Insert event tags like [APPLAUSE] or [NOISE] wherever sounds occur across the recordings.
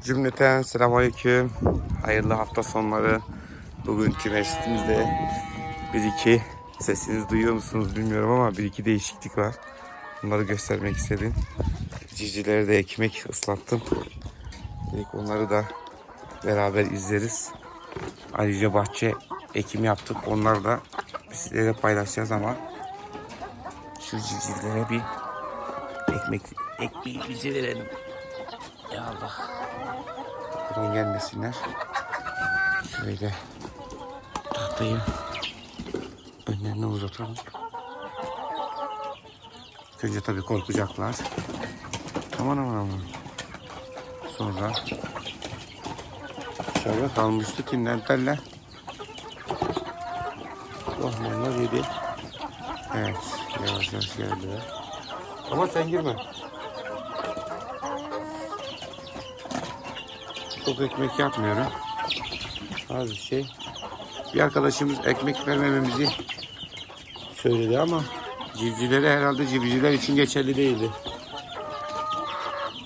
Cümleten selamünaleyküm. Hayırlı hafta sonları. Bugünkü mescidimizde bir iki sesiniz duyuyor musunuz bilmiyorum ama bir iki değişiklik var. Bunları göstermek istedim. Civcivlere de ekmek ıslattım. Dedik onları da beraber izleriz. Ayrıca bahçe ekim yaptık. Onları da sizlere paylaşacağız ama şu civcivlere bir ekmek ekmeği bize verelim. Ya Allah. Buradan gelmesinler. Şöyle tahtayı önlerine uzatalım. İlk Önce tabii korkacaklar. Aman aman aman. Sonra şöyle kalmıştı kinlenterler. Rahmanlar yedi. Evet yavaş yavaş geldiler. Ama sen girme. Çok ekmek yapmıyorum. Az bir şey. Bir arkadaşımız ekmek vermememizi söyledi ama civcivlere herhalde civcivler için geçerli değildi.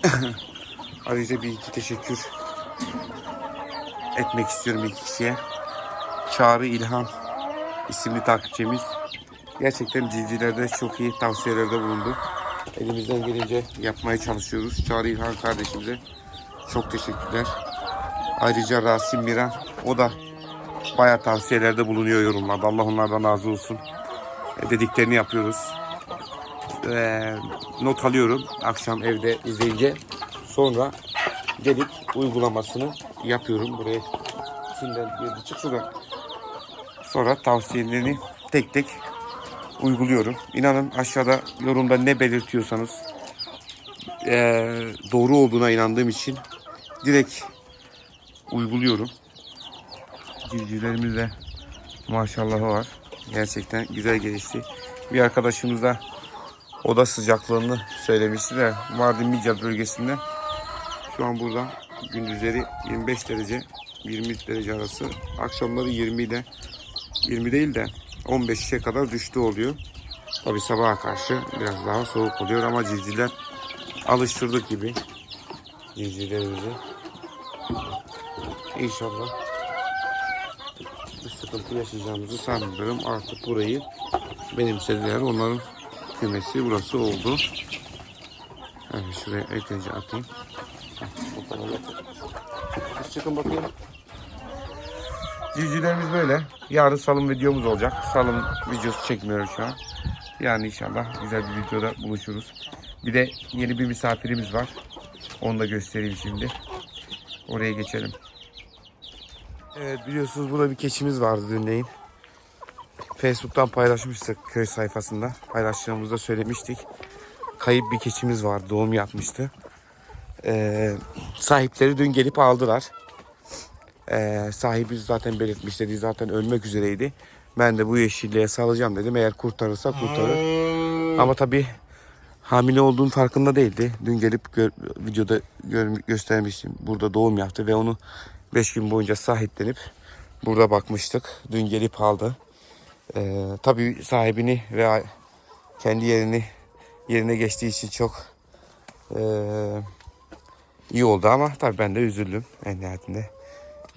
[LAUGHS] Ayrıca bir iki teşekkür etmek istiyorum iki kişiye. Çağrı İlhan isimli takipçimiz. Gerçekten civcivlerde çok iyi tavsiyelerde bulundu. Elimizden gelince yapmaya çalışıyoruz. Çağrı İlhan kardeşimize çok teşekkürler. Ayrıca Rasim Miran o da bayağı tavsiyelerde bulunuyor yorumlarda. Allah onlardan razı olsun. E, dediklerini yapıyoruz. E, not alıyorum akşam evde izleyince. Sonra gelip uygulamasını yapıyorum. Buraya şimdiden bir çık şuradan. Sonra tavsiyelerini tek tek uyguluyorum. İnanın aşağıda yorumda ne belirtiyorsanız e, doğru olduğuna inandığım için direkt uyguluyorum. Civcivlerimizde maşallahı var. Gerçekten güzel gelişti. Bir arkadaşımız da oda sıcaklığını söylemişti de Mardin Midyat bölgesinde şu an burada gündüzleri 25 derece 20 derece arası akşamları 20 ile 20 değil de 15'e kadar düştü oluyor. Tabi sabaha karşı biraz daha soğuk oluyor ama civcivler alıştırdık gibi civcivlerimizi. İnşallah bir sıkıntı yaşayacağımızı sanmıyorum. Artık burayı benimsediler. Onların kümesi burası oldu. Evet şuraya ilk atayım. Çıkın bakayım. Civcivlerimiz böyle. Yarın salım videomuz olacak. Salım videosu çekmiyorum şu an. Yani inşallah güzel bir videoda buluşuruz. Bir de yeni bir misafirimiz var. Onu da göstereyim şimdi. Oraya geçelim. Evet biliyorsunuz burada bir keçimiz vardı dünleyin. Facebook'tan paylaşmıştık köy sayfasında. Paylaştığımızda söylemiştik. Kayıp bir keçimiz vardı. Doğum yapmıştı. Ee, sahipleri dün gelip aldılar. Ee, sahibi zaten belirtmiş dedi. Zaten ölmek üzereydi. Ben de bu yeşilliğe salacağım dedim. Eğer kurtarırsa kurtarır. Ama tabii hamile olduğun farkında değildi. Dün gelip gör- videoda gör- göstermiştim. Burada doğum yaptı ve onu 5 gün boyunca sahiplenip burada bakmıştık. Dün gelip aldı. Ee, tabii sahibini ve kendi yerini yerine geçtiği için çok ee, iyi oldu ama tabii ben de üzüldüm en nihayetinde.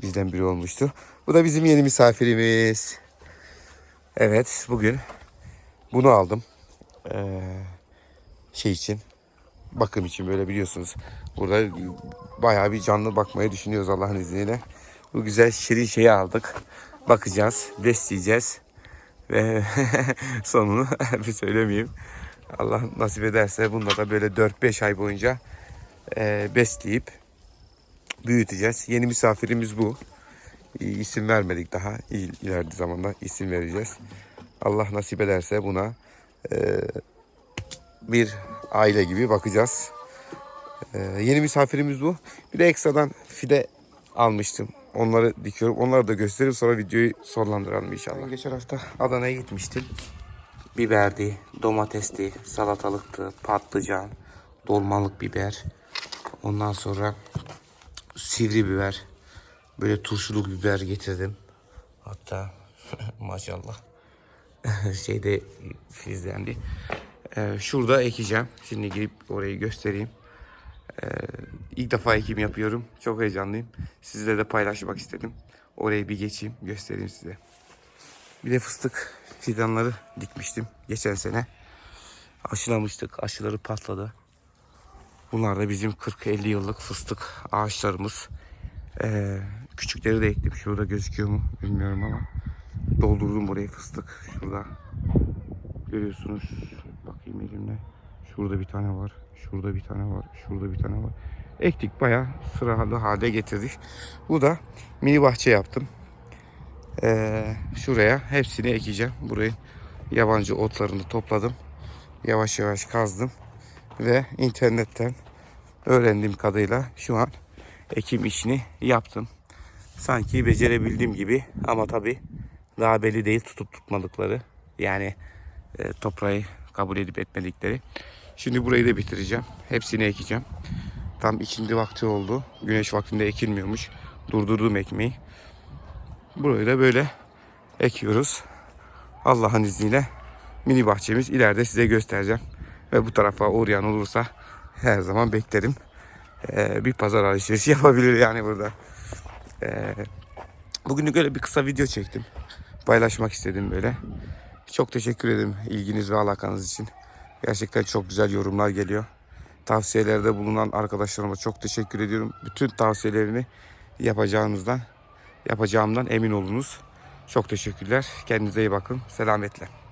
Bizden biri olmuştu. Bu da bizim yeni misafirimiz. Evet bugün bunu aldım. Ee, şey için bakım için böyle biliyorsunuz. Burada bayağı bir canlı bakmayı düşünüyoruz Allah'ın izniyle. Bu güzel şirin şeyi aldık. Bakacağız, besleyeceğiz. Ve [LAUGHS] sonunu [LAUGHS] bir söylemeyeyim. Allah nasip ederse bunda da böyle 4-5 ay boyunca e, besleyip büyüteceğiz. Yeni misafirimiz bu. İ- İsim vermedik daha. İl- ileride zamanda isim vereceğiz. Allah nasip ederse buna e, bir aile gibi bakacağız. Ee, yeni misafirimiz bu. Bir de ekstradan fide almıştım. Onları dikiyorum. Onları da gösterip sonra videoyu sonlandıralım inşallah. Ben geçen hafta Adana'ya gitmiştim. Biberdi, domatesti, salatalıktı, patlıcan, dolmalık biber. Ondan sonra sivri biber. Böyle turşuluk biber getirdim. Hatta [LAUGHS] maşallah [LAUGHS] şeyde filizlendi. Ee, şurada ekeceğim. Şimdi gidip orayı göstereyim. Ee, ilk defa ekim yapıyorum. Çok heyecanlıyım. Sizle de paylaşmak istedim. Oraya bir geçeyim, göstereyim size. Bir de fıstık fidanları dikmiştim geçen sene. Aşılamıştık. Aşıları patladı. Bunlar da bizim 40-50 yıllık fıstık ağaçlarımız. Ee, küçükleri de ektim. Şurada gözüküyor mu bilmiyorum ama. Doldurdum burayı fıstık. Şurada. Görüyorsunuz. Bakayım elimle. Şurada bir tane var. Şurada bir tane var. Şurada bir tane var. Ektik bayağı sıralı hale getirdik. Bu da mini bahçe yaptım. Ee, şuraya hepsini ekeceğim. Burayı yabancı otlarını topladım. Yavaş yavaş kazdım. Ve internetten öğrendiğim kadarıyla şu an ekim işini yaptım. Sanki becerebildiğim gibi ama tabi daha belli değil tutup tutmadıkları. Yani e, toprağı kabul edip etmedikleri. Şimdi burayı da bitireceğim. Hepsini ekeceğim. Tam ikindi vakti oldu. Güneş vaktinde ekilmiyormuş. Durdurdum ekmeği. Burayı da böyle ekiyoruz. Allah'ın izniyle mini bahçemiz ileride size göstereceğim. Ve bu tarafa uğrayan olursa her zaman beklerim. Ee, bir pazar alışverişi [LAUGHS] yapabilir yani burada. Ee, bugünlük öyle bir kısa video çektim. Paylaşmak istedim böyle. Çok teşekkür ederim ilginiz ve alakanız için. Gerçekten çok güzel yorumlar geliyor. Tavsiyelerde bulunan arkadaşlarıma çok teşekkür ediyorum. Bütün tavsiyelerini yapacağınızdan, yapacağımdan emin olunuz. Çok teşekkürler. Kendinize iyi bakın. Selametle.